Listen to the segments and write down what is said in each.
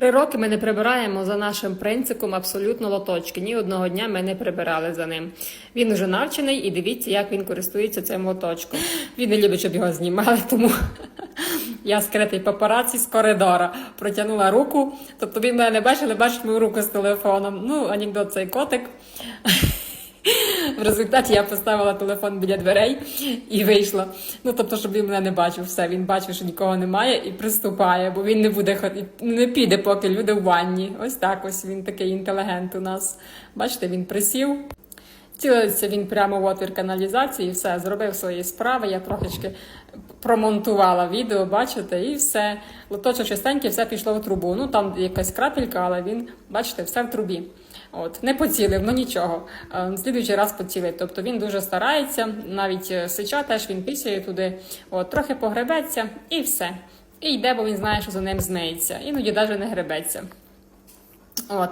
Три роки ми не прибираємо за нашим принципом абсолютно лоточки. Ні одного дня ми не прибирали за ним. Він уже навчений, і дивіться, як він користується цим лоточком. Він не любить, щоб його знімали, тому я скритий папараці з коридора протягнула руку. Тобто він мене не бачить, але бачить мою руку з телефоном. Ну, анекдот цей котик. В результаті я поставила телефон біля дверей і вийшла. Ну тобто, щоб він мене не бачив, все. Він бачив, що нікого немає, і приступає, бо він не буде не піде, поки люди в ванні. Ось так ось він такий інтелігент у нас. Бачите, він присів. Цілився він прямо в отвір каналізації, все, зробив свої справи. Я трошечки промонтувала відео, бачите, і все. Лоточок чистенький, все пішло в трубу. Ну там якась крапелька, але він, бачите, все в трубі. От, не поцілив, ну нічого. Е, Слідуючий раз поцілив. Тобто він дуже старається, навіть е, сича теж він пісяє туди, от, трохи погребеться і все. І йде, бо він знає, що за ним змиється. Іноді навіть не гребеться. От.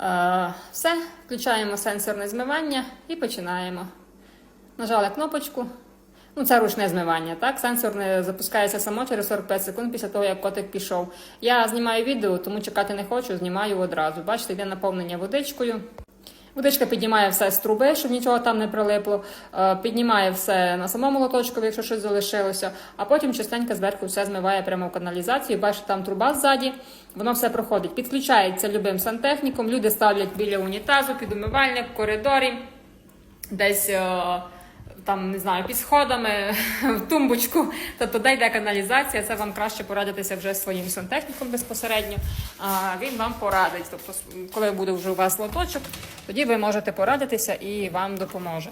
Е, все, включаємо сенсорне змивання і починаємо. Нажали кнопочку. Ну, це ручне змивання, так? Сенсор не запускається само через 45 секунд після того, як котик пішов. Я знімаю відео, тому чекати не хочу, знімаю одразу. Бачите, йде наповнення водичкою. Водичка піднімає все з труби, щоб нічого там не прилипло. Е, Піднімає все на самому лоточкові, якщо щось залишилося, а потім частенько зверху все змиває прямо в каналізацію. Бачите, там труба ззаді, воно все проходить. Підключається любим сантехніком. Люди ставлять біля унітазу, під умивальник, в коридорі, десь. е, Там не знаю, під сходами, в тумбочку, тобто де йде каналізація, це вам краще порадитися вже своїм сантехніком безпосередньо. А він вам порадить. Тобто, коли буде вже у вас лоточок, тоді ви можете порадитися і вам допоможе.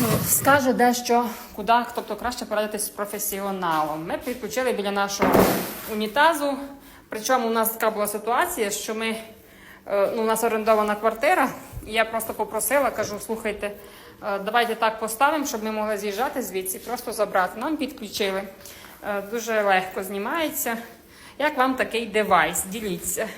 Ну, Скаже дещо, куди, тобто краще порадитись з професіоналом. Ми підключили біля нашого унітазу. Причому у нас така була ситуація, що ми, е, ну, у нас орендована квартира, і я просто попросила, кажу, слухайте, е, давайте так поставимо, щоб ми могли з'їжджати звідси, просто забрати. Нам підключили. Е, Дуже легко знімається. Як вам такий девайс? Діліться.